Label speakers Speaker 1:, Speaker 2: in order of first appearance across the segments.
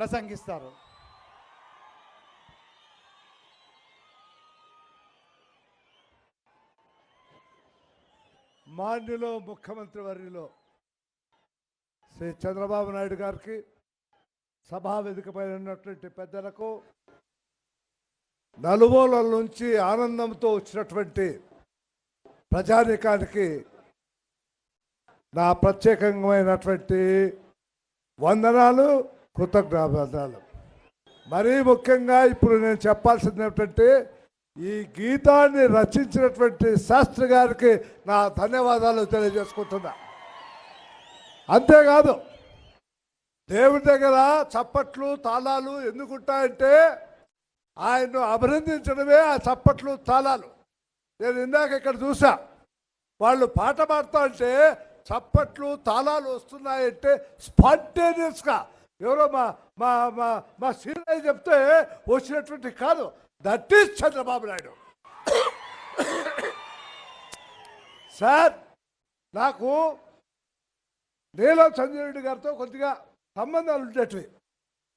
Speaker 1: ప్రసంగిస్తారు.
Speaker 2: మాన్యులో ముఖ్యమంత్రి వర్యులో శ్రీ చంద్రబాబు నాయుడు గారికి సభా వేదికపై ఉన్నటువంటి పెద్దలకు నలుమూలల నుంచి ఆనందంతో వచ్చినటువంటి ప్రజానీకానికి నా ప్రత్యేకమైనటువంటి వందనాలు. కృతజ్ఞాపనాలు మరీ ముఖ్యంగా ఇప్పుడు నేను చెప్పాల్సింది ఏమిటంటే ఈ గీతాన్ని రచించినటువంటి శాస్త్రి గారికి నా ధన్యవాదాలు తెలియజేసుకుంటున్నా. అంతేకాదు దేవుడి దగ్గర చప్పట్లు తాళాలు ఎందుకుంటాయంటే ఆయన్ను అభినందించడమే ఆ చప్పట్లు తాళాలు. నేను ఇందాక ఇక్కడ చూసా వాళ్ళు పాట పాడుతా అంటే చప్పట్లు తాళాలు వస్తున్నాయంటే స్పాంటేనియస్గా ఎవరో మా మా మా మా సీనియర్ చెప్తే వచ్చినటువంటి కాదు. That is Chandrababu Naidu. Sir నాకు నీలం చంద్రరెడ్డి గారితో కొద్దిగా సంబంధాలు ఉండేటివి.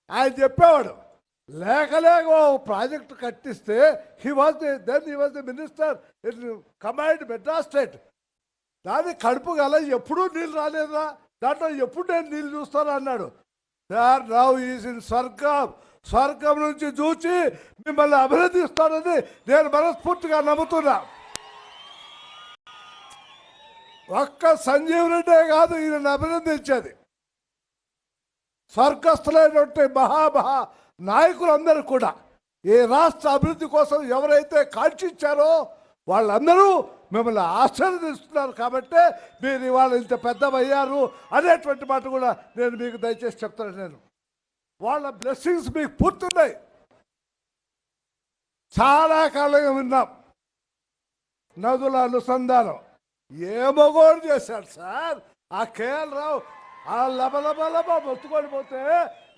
Speaker 2: ఆయన చెప్పేవాడు లేక లేక ఓ project కట్టిస్తే he was the then he was the minister in command Madras state దాన్ని కడుపు గల ఎప్పుడూ నీళ్ళు రాలేదురా దాంట్లో ఎప్పుడు నేను నీళ్ళు చూస్తాను అన్నాడు. సార్ రావు ఈజ్ స్వర్గం స్వర్గం నుంచి చూచి మిమ్మల్ని అభినందిస్తానని నేను మనస్ఫూర్తిగా నమ్ముతున్నా. ఒక్క సంజీవ్ రెడ్డే కాదు ఈయనను అభినందించేది. స్వర్గస్థులైనటువంటి మహామహా నాయకులందరూ కూడా ఈ రాష్ట్ర అభివృద్ధి కోసం ఎవరైతే కాంక్షించారో వాళ్ళందరూ మిమ్మల్ని ఆశీర్వదిస్తున్నారు కాబట్టి మీరు ఇవాళ ఇంత పెద్దవయ్యారు అనేటువంటి మాట కూడా నేను మీకు దయచేసి చెప్తాను నేను. వాళ్ళ బ్లెస్సింగ్స్ మీకు పూర్తున్నాయి చాలా కాలంగా విన్నాం. నదుల అనుసంధానం. ఏ మగోడు చేశాడు సార్. ఆ కేఎల్ రావు ఆ లబలబలబ మొత్తుకొని పోతే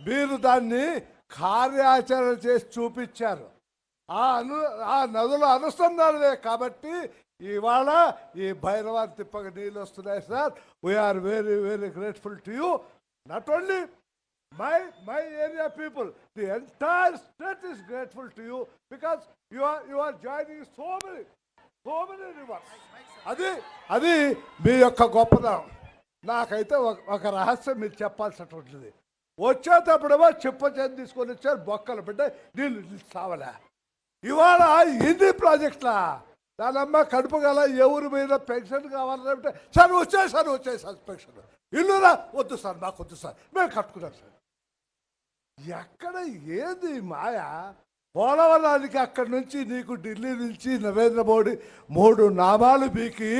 Speaker 2: మీరు దాన్ని కార్యాచరణ చేసి చూపించారు. ఆ అను ఆ నదుల అనుసంధానమే కాబట్టి ఇవాళ ఈ భైరవాన్ తిప్పక నీళ్ళు వస్తున్నాయి sir. We are very very grateful to you not only my my area people the entire state is grateful to you because you are you are joining so many so many rivers అది అది మీ యొక్క గొప్పదనం నాకైతే ఒక ఒక రహస్యం మీరు చెప్పాల్సినటువంటిది. వచ్చేటప్పుడేమో చెప్ప చేతి తీసుకొని వచ్చారు బొక్కలు బిడ్డ నీళ్ళు నీళ్ళు సావలే. ఇవాళ ఎన్ని ప్రాజెక్టులా దానమ్మ కడుపు గల ఎవరి మీద పెన్షన్ కావాలంటే సార్ వచ్చాయి సార్ వచ్చాయి సార్ పెన్షన్. ఇల్లురా వద్దు సార్ మాకు వద్దు సార్ మేము కట్టుకున్నాం సార్. ఎక్కడ ఏది మాయ? పోలవరానికి అక్కడి నుంచి నీకు ఢిల్లీ నుంచి నరేంద్ర మోడీ మూడు నామాలు బీకి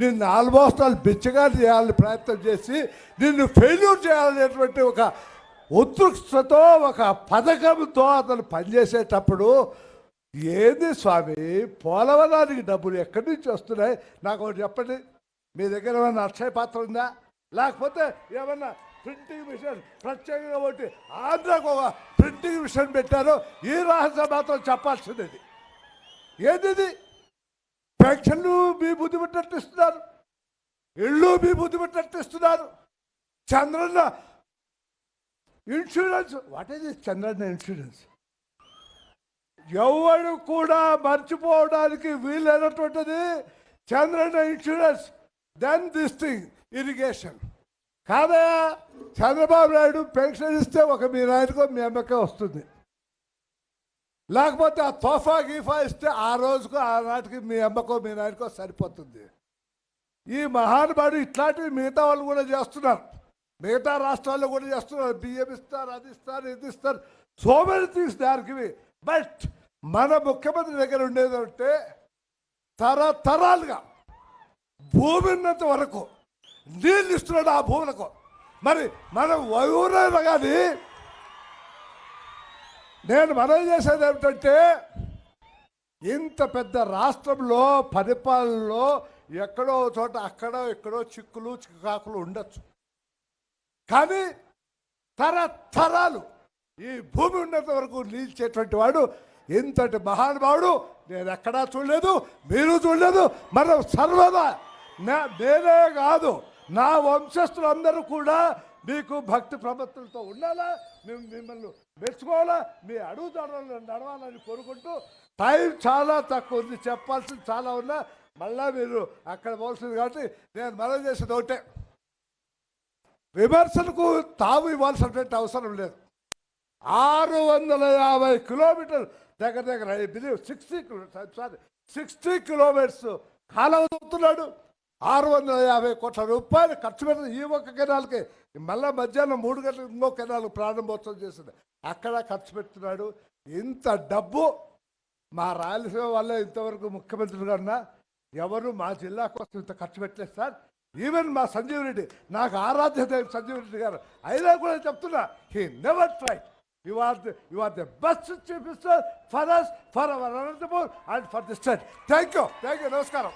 Speaker 2: నిన్ను ఆల్మోస్ట్ ఆల్ బిచ్చగా చేయాలని ప్రయత్నం చేసి నిన్ను ఫెయిల్యూర్ చేయాలనేటువంటి ఒక ఉత్కృష్టతో ఒక పథకంతో అతను పనిచేసేటప్పుడు ఏది స్వామి? పోలవరానికి డబ్బులు ఎక్కడి నుంచి వస్తున్నాయి? నాకు ఒకటి చెప్పండి. మీ దగ్గర ఏమైనా అక్షయ పాత్ర ఉందా? లేకపోతే ఏమన్నా ప్రింటింగ్ మిషన్? ప్రత్యేకంగా ఒకటి ఆంధ్రకు ఒక ప్రింటింగ్ మిషన్ పెట్టారో. ఈ రహస్యం మాత్రం చెప్పాల్సింది ఏది ఇది పెన్షన్లు మీ బుద్ధి ఇస్తున్నారు. ఇళ్ళు మీ బుద్ధి ఇస్తున్నారు. Chandranna insurance. What is Chandranna insurance. ఎవరు కూడా మర్చిపోవడానికి వీలైనటువంటిది Chandranna insurance then this thing irrigation కాదా చంద్రబాబు నాయుడు పెన్షన్ ఇస్తే ఒక మీ నాయనకో మీ అమ్మకే వస్తుంది. లేకపోతే ఆ తోఫా గీఫా ఇస్తే ఆ రోజుకు ఆ నాటికి మీ అమ్మకో మీ నాయనకో సరిపోతుంది. ఈ మహానుభావుడు ఇట్లాంటివి మిగతా వాళ్ళు కూడా చేస్తున్నారు. మిగతా రాష్ట్రాల్లో కూడా చేస్తున్నారు. బియ్యం ఇస్తారు అది ఇస్తారు ఇది ఇస్తారు. సో మెనీ థింగ్స్ దానికి బట్ మన ముఖ్యమంత్రి దగ్గర ఉండేదంటే తరతరాలుగా భూమి ఉన్నంత వరకు నీళ్ళు ఇస్తున్నాడు ఆ భూములకు. మరి మనం ఎవరైనా కానీ నేను మనం చేసేది ఏమిటంటే ఇంత పెద్ద రాష్ట్రంలో పరిపాలనలో ఎక్కడో చోట అక్కడో ఎక్కడో చిక్కులు చికాకులు ఉండొచ్చు. కానీ తరతరాలు ఈ భూమి ఉన్నంత వరకు నిలిచేటువంటి వాడు ఇంతటి మహానుభావుడు నేను ఎక్కడా చూడలేదు మీరు చూడలేదు మనం సర్వదా. నా నేనే కాదు నా వంశస్థులందరూ కూడా మీకు భక్తి ప్రపత్తులతో ఉండాలా? మేము మిమ్మల్ని మెచ్చుకోవాలా? మీ అడుగుదడలు నడవాలని కోరుకుంటూ టైం చాలా తక్కువ ఉంది చెప్పాల్సింది చాలా ఉన్నా మళ్ళా మీరు అక్కడ పోవాల్సింది కాబట్టి నేను మనం చేసేది ఒకటే. విమర్శలకు తావు ఇవ్వాల్సినటువంటి అవసరం లేదు. ఆరు వందల యాభై కిలోమీటర్ దగ్గర దగ్గర I believe sixty sorry sixty kilometres కాలువ ఆరు వందల యాభై కోట్ల రూపాయలు ఖర్చు పెట్టిన ఈ ఒక్క కెనాల్కి మళ్ళీ మధ్యాహ్నం మూడు గంటలకు ఇంకో కెనాల్ ప్రారంభోత్సవం చేసింది. అక్కడ ఖర్చు పెడుతున్నాడు. ఇంత డబ్బు మా రాయలసీమ వల్ల ఇంతవరకు ముఖ్యమంత్రిగా ఉన్నా ఎవరు మా జిల్లా కోసం ఇంత ఖర్చు పెట్టలేదు సార్. ఈవెన్ మా సంజీవ్ రెడ్డి నాకు ఆరాధ్య సంజీవ్ రెడ్డి గారు అయినా కూడా చెప్తున్నా he never try You are the you are the best chief minister for us for our Anandapur and for the state. Thank you thank you నమస్కారం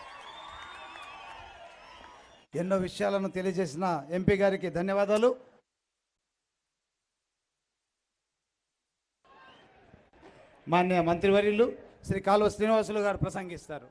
Speaker 1: ఎన్నో విషయాలను తెలియజేసిన ఎంపీ గారికి ధన్యవాదాలు. మాన్య మంత్రివర్యులు శ్రీ కాలువ శ్రీనివాసులు గారు ప్రసంగిస్తారు.